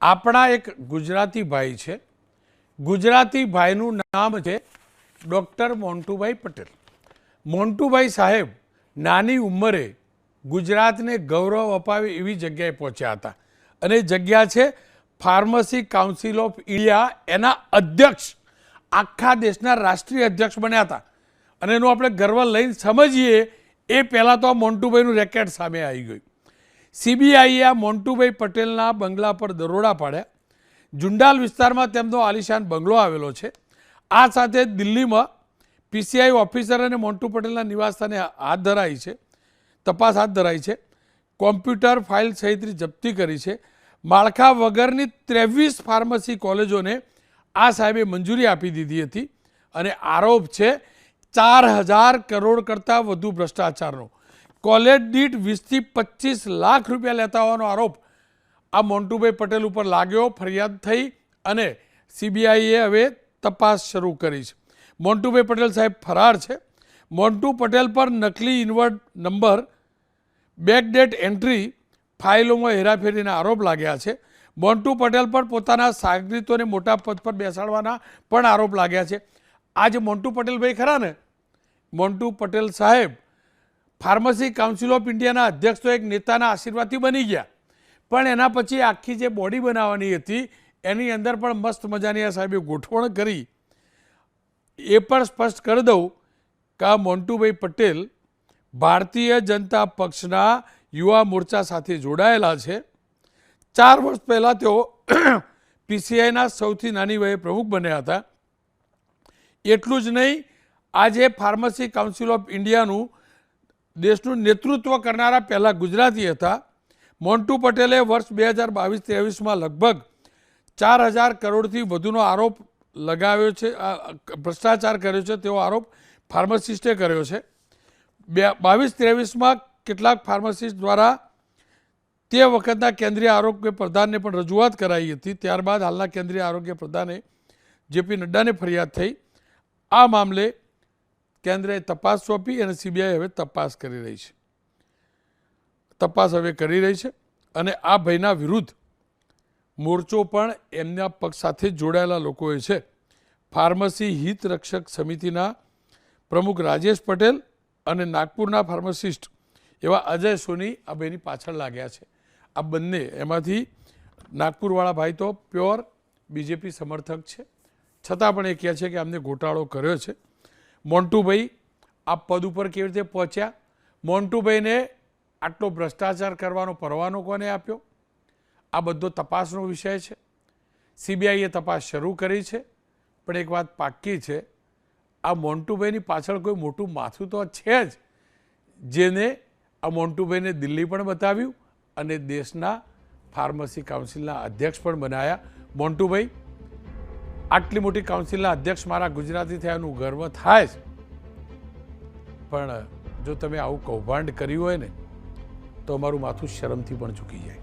આપણા એક ગુજરાતી ભાઈ છે. ગુજરાતી ભાઈનું નામ છે ડૉક્ટર મોન્ટુભાઈ પટેલ. મોન્ટુભાઈ સાહેબ નાની ઉંમરે ગુજરાતને ગૌરવ અપાવે એવી જગ્યાએ પહોંચ્યા હતા. અને જગ્યા છે ફાર્મસી કાઉન્સિલ ઓફ ઇન્ડિયા એના અધ્યક્ષ, આખા દેશના રાષ્ટ્રીય અધ્યક્ષ બન્યા હતા. અને એનું આપણે ગર્વ લઈને સમજીએ, એ પહેલાં તો આ મોન્ટુભાઈનું રેકેટ સામે આવી ગયું. સીબીઆઈએ આ મોન્ટુભાઈ પટેલના બંગલા પર દરોડા પાડ્યા. જુંડાલ વિસ્તારમાં તેમનો આલિશાન બંગલો આવેલો છે. આ સાથે દિલ્હીમાં પીસીઆઈ ઓફિસર અને મોન્ટુ પટેલના નિવાસસ્થાને હાથ ધરાઈ છે. તપાસ હાથ ધરાઈ છે. કોમ્પ્યુટર ફાઇલ સહિતની જપ્તી કરી છે. માળખા વગરની ત્રેવીસ ફાર્મસી કોલેજોને આ સાહેબે મંજૂરી આપી દીધી હતી. અને આરોપ છે, ચાર હજાર કરોડ કરતાં વધુ ભ્રષ્ટાચારનો. કોલેજ દીઠ વીસથી પચીસ લાખ રૂપિયા લેતા હોવાનો આરોપ આ મોન્ટુભાઈ પટેલ ઉપર લાગ્યો, ફરિયાદ થઈ અને સીબીઆઈએ હવે તપાસ શરૂ કરી છે. મોન્ટુભાઈ પટેલ સાહેબ ફરાર છે. મોન્ટુ પટેલ પર નકલી ઇન્વર્ટ નંબર, બેકડેટ એન્ટ્રી, ફાઇલોમાં હેરાફેરીના આરોપ લાગ્યા છે. મોન્ટુ પટેલ પર પોતાના સાગરીતોને મોટા પદ પર બેસાડવાના પણ આરોપ લાગ્યા છે. આજે મોન્ટુ પટેલભાઈ ખરા ને? મોન્ટુ પટેલ સાહેબ ફાર્મસી કાઉન્સિલ ઓફ ઇન્ડિયાના અધ્યક્ષ તો એક નેતાના આશીર્વાદથી બની ગયા. પણ એના પછી આખી જે બોડી બનાવવાની હતી, એની અંદર પણ મસ્ત મજાની આ સાહેબે ગોઠવણ કરી. એ પણ સ્પષ્ટ કરી દઉં કે આ મોન્ટુભાઈ પટેલ ભારતીય જનતા પક્ષના યુવા મોરચા સાથે જોડાયેલા છે. ચાર વર્ષ પહેલાં તેઓ પીસીઆઈના સૌથી નાની વયે પ્રમુખ બન્યા હતા. એટલું જ નહીં, આજે ફાર્મસી કાઉન્સિલ ઓફ ઇન્ડિયાનું દેશનું નેતૃત્વ કરનારા પહેલાં ગુજરાતી હતા. મોન્ટુ પટેલે વર્ષ બે હજાર બાવીસ ત્રેવીસમાં લગભગ ચાર હજાર કરોડથી વધુનો આરોપ લગાવ્યો છે ભ્રષ્ટાચાર કર્યો છે, તેવો આરોપ ફાર્માસિસ્ટે કર્યો છે. બે બાવીસ ત્રેવીસમાં કેટલાક ફાર્માસિસ્ટ દ્વારા તે વખતના કેન્દ્રીય આરોગ્ય પ્રધાનને પણ રજૂઆત કરાઈ હતી. ત્યારબાદ હાલના કેન્દ્રીય આરોગ્ય પ્રધાને જેપી નડ્ડાને ફરિયાદ થઈ. આ મામલે કેન્દ્રએ તપાસ સોંપી અને સીબીઆઈ હવે તપાસ કરી રહી છે. તપાસ હવે કરી રહી છે અને આ ભાઈના વિરુદ્ધ મોરચો પણ એમના પક્ષ સાથે જોડાયેલા લોકોએ છે. ફાર્મસી હિત રક્ષક સમિતિના પ્રમુખ રાજેશ પટેલ અને નાગપુરના ફાર્મસિસ્ટ એવા અજય સોની આ બેની પાછળ લાગ્યા છે. આ બંને એમાંથી નાગપુરવાળા ભાઈ તો પ્યોર બીજેપી સમર્થક છે. છતાં પણ એ કહે છે કે અમને ગોટાળો કર્યો છે. મોન્ટુભાઈ આ પદ ઉપર કેવી રીતે પહોંચ્યા? મોન્ટુભાઈને આટલો ભ્રષ્ટાચાર કરવાનો પરવાનો કોને આપ્યો? આ બધો તપાસનો વિષય છે. સીબીઆઈએ તપાસ શરૂ કરી છે. પણ એક વાત પાક્કી છે. આ મોન્ટુભાઈની પાછળ કોઈ મોટું માથું તો છે જ, જેને આ મોન્ટુભાઈને દિલ્હી પણ બતાવ્યું અને દેશના ફાર્મસી કાઉન્સિલના અધ્યક્ષ પણ બનાયા. મોન્ટુભાઈ આટલી મોટી કાઉન્સિલના અધ્યક્ષ મારા ગુજરાતી થયાનું ગર્વ થાય જ પણ જો તમે આવું કૌભાંડ કર્યું હોય ને, તો અમારું માથું શરમથી પણ ચૂકી જાય.